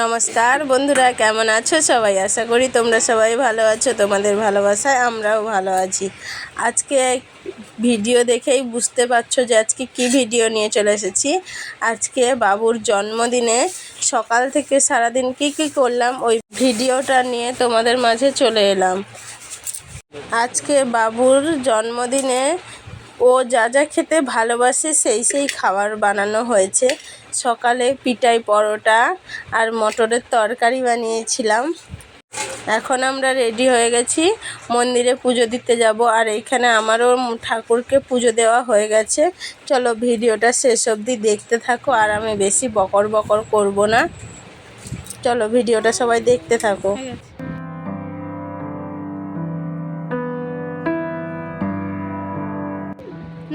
নমস্কার বন্ধুরা, কেমন আছো সবাই? আশা করি তোমরা সবাই ভালো আছো, তোমাদের ভালোবাসায় আমরাও ভালো আছি। আজকে ভিডিও দেখেই বুঝতে পারছ যে আজকে কি ভিডিও নিয়ে চলে এসেছি। আজকে বাবুর জন্মদিনে সকাল থেকে সারাদিন কি কি করলাম, ওই ভিডিওটা নিয়ে তোমাদের মাঝে চলে এলাম। আজকে বাবুর জন্মদিনে ও যা যা খেতে ভালোবাসে, সেই সেই খাবার বানানো হয়েছে। সকালে পিঠাই পরোটা আর মটরের তরকারি বানিয়েছিলাম। এখন আমরা রেডি হয়ে গেছি, মন্দিরে পুজো দিতে যাব। আর এইখানে আমারও ঠাকুরকে পুজো দেওয়া হয়ে গেছে। চলো ভিডিওটা শেষ অবধি দেখতে থাকো, আর আমি বেশি বকর বকর করব না। চলো ভিডিওটা সবাই দেখতে থাকো।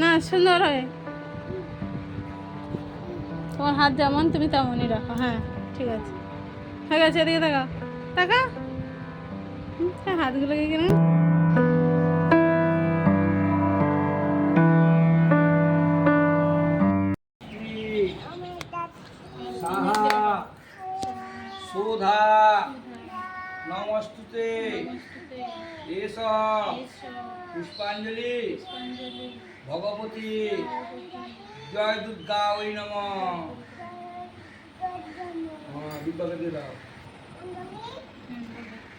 না, সুন্দর হয়। তোমার হাত যেমন তুমি তেমনই রাখো হ্যাঁ ঠিক আছে। হয়ে গেছে এদিকে হুম, হ্যাঁ, হাতগুলোকে কেন? সুধা নমস্তুতে। এস। পুষ্পাঞ্জলি। ভগবতী। জয় দুর্গা, ওই নম। হ্যাঁ বিদ্যাকে দিয়ে দাও।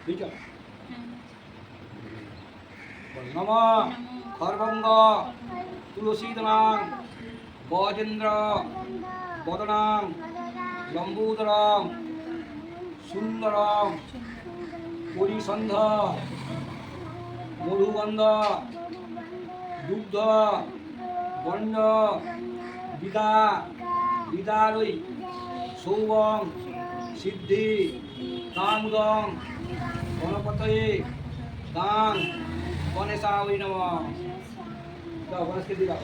ঠিক আছে নম। খর্বঙ্গ তুলসীদনাং গজেন্দ্র। বদনাং। লম্বুদরং সুন্দরং। পরিসন্ধ। মধুগন্ধ দুগ্ধ। গণ্ড বিদা বিদারই সৌবং সিদ্ধি কামুদং গণপতয়ে দান গণেশা ওই নম। গণেশকে দিয়ে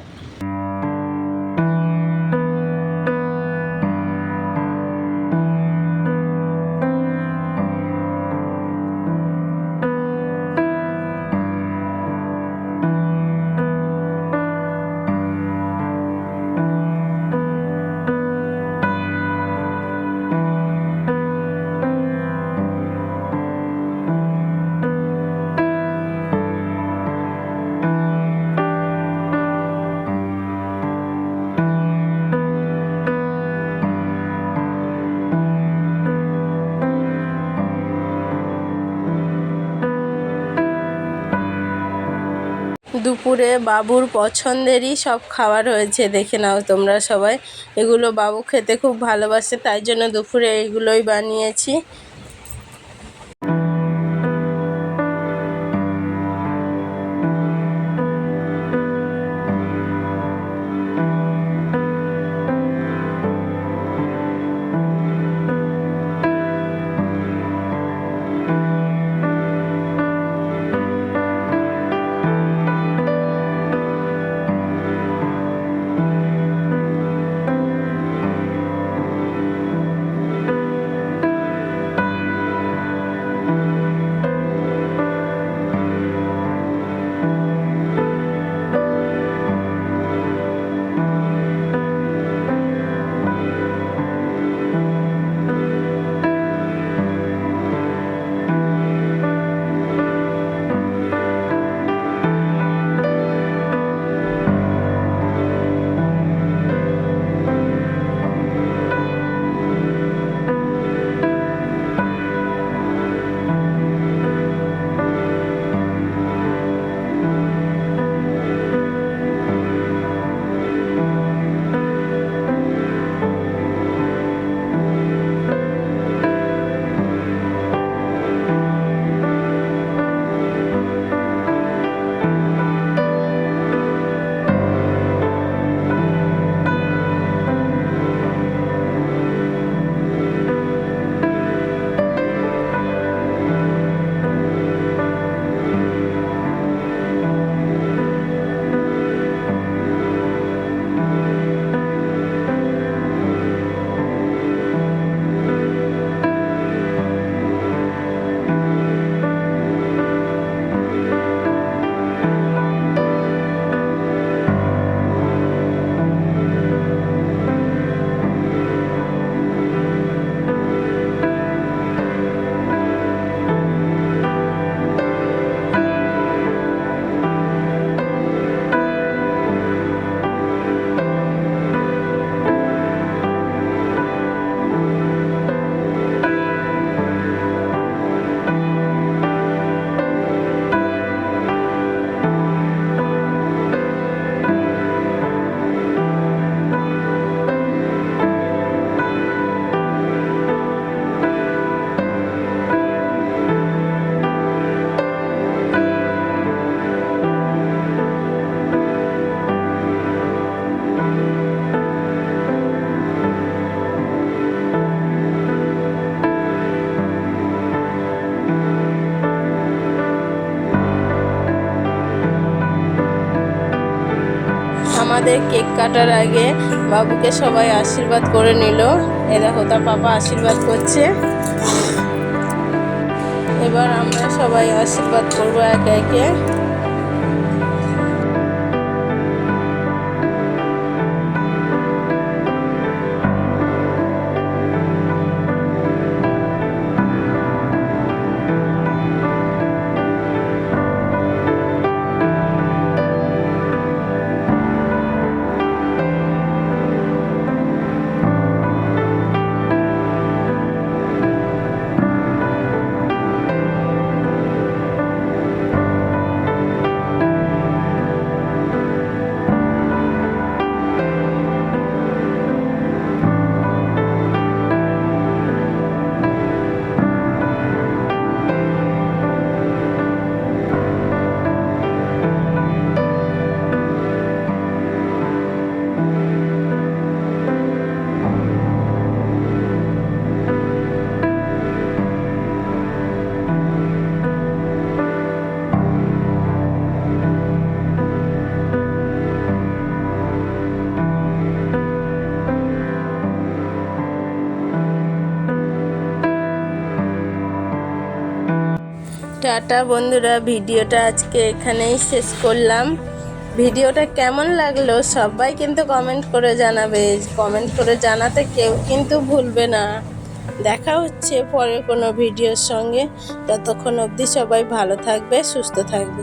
দুপুরে বাবুর পছন্দেরই সব খাবার হয়েছে, দেখে নাও তোমরা সবাই। এগুলো বাবু খেতে খুব ভালোবাসে, তাই জন্য দুপুরে এগুলোই বানিয়েছি। আমাদের কেক কাটার আগে বাবুকে সবাই আশীর্বাদ করে নিল। এরা হোতা পাপা আশীর্বাদ করছে। এবার আমরা সবাই আশীর্বাদ করব একে একে। টাটা বন্ধুরা, ভিডিওটা আজকে এখানেই শেষ করলাম। ভিডিওটা কেমন লাগল সবাই কিন্তু কমেন্ট করে জানাবে। কমেন্ট করে জানাতে কেউ কিন্তু ভুলবে না। দেখা হচ্ছে পরে কোনো ভিডিওর সঙ্গে। ততক্ষণ অবধি সবাই ভালো থাকবে, সুস্থ থাকবে।